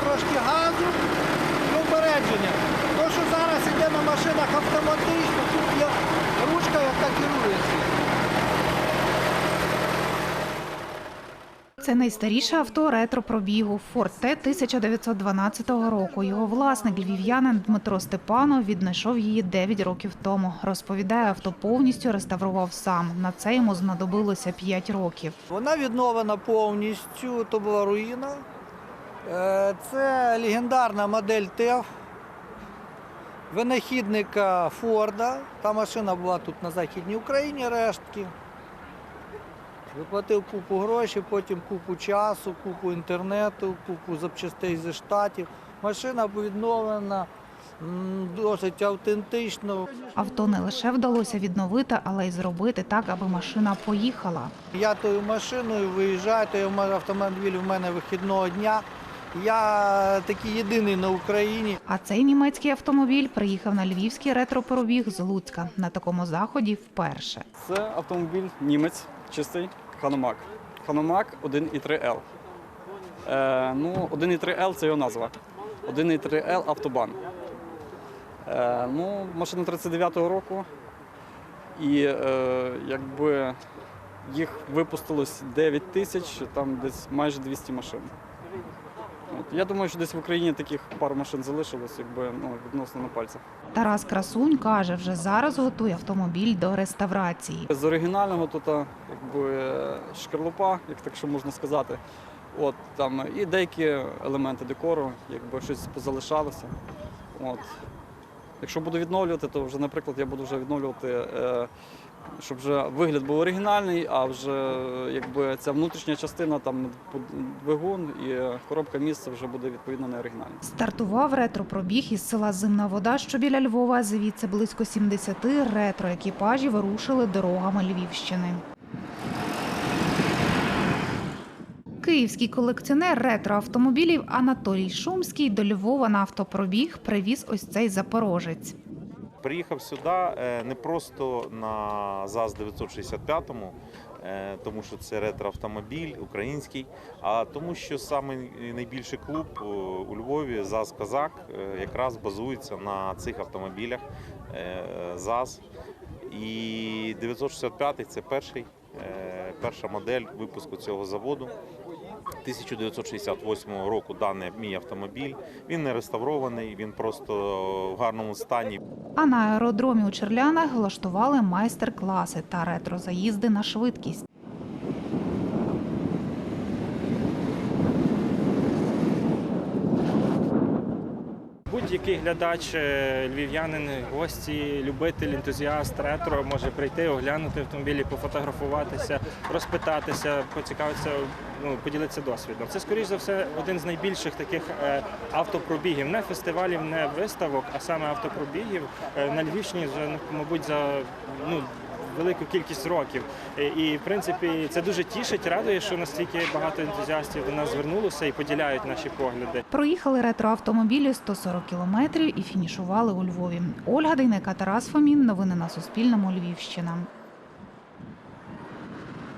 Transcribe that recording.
трошки газу і упередження. То, що зараз іде на машинах автоматично, тут є ручка, яка керується. Це найстаріше авто ретро-пробігу Ford T 1912 року. Його власник львів'янин Дмитро Степанов віднайшов її 9 років тому. Розповідає, авто повністю реставрував сам. На це йому знадобилося 5 років. Вона відновлена повністю, то була руїна. Е, Це легендарна модель ТЕФ винахідника Форда. Та машина була тут на Західній Україні рештки. Виплатив купу грошей, потім купу часу, купу інтернету, купу запчастей зі штатів. Машина відновлена досить автентично. Авто не лише вдалося відновити, але й зробити так, аби машина поїхала. Я тою машиною виїжджаю, той автомобіль у мене вихідного дня. Я такий єдиний на Україні. А цей німецький автомобіль приїхав на львівський ретро-пробіг з Луцька. На такому заході вперше. Це автомобіль німець чистий Ханомак. Ханомак 1.3L. Е, ну, 1.3L це його назва. 1.3L автобан. Е, ну, машина 39-го року. І е, якби їх випустилось 9 тисяч, там десь майже 200 машин. От, я думаю, що десь в Україні таких пару машин залишилось, якби ну, відносно на пальцях. Тарас Красунь каже, вже зараз готує автомобіль до реставрації. З оригінального тут якби шкарлупа, як так що можна сказати. От там і деякі елементи декору, якби щось позалишалося. От. Якщо буду відновлювати, то вже, наприклад, я буду вже відновлювати, е, щоб вже вигляд був оригінальний, а вже якби ця внутрішня частина, там двигун і коробка місця вже буде відповідно не оригінальна. Стартував ретро-пробіг із села Зимна Вода, що біля Львова. Звідси близько 70 ретро-екіпажі вирушили дорогами Львівщини. Київський колекціонер ретро-автомобілів Анатолій Шумський до Львова на автопробіг привіз ось цей запорожець. Приїхав сюди е, не просто на ЗАЗ 965, е, тому що це ретроавтомобіль український, а тому, що саме найбільший клуб е, у Львові ЗАЗ Казак якраз базується на цих автомобілях ЗАЗ. І 965 це перший, перша модель випуску цього заводу. 1968 року даний мій автомобіль. Він не реставрований, він просто в гарному стані. А на аеродромі у Черлянах влаштували майстер-класи та ретро-заїзди на швидкість. Будь-який глядач, е, львів'янин, гості, любитель, ентузіаст, ретро може прийти, оглянути автомобілі, пофотографуватися, розпитатися, поцікавитися, ну, поділитися досвідом. Це, скоріш за все, один з найбільших таких е, автопробігів, не фестивалів, не виставок, а саме автопробігів е, на Львівщині вже, мабуть, за ну, велику кількість років. Е, І, в принципі, це дуже тішить, радує, що настільки багато ентузіастів до нас звернулося і поділяють наші погляди. Проїхали ретроавтомобілі 140 кілометрів і фінішували у Львові. Ольга Дейнека, Тарас Фомін. Новини на Суспільному. Львівщина.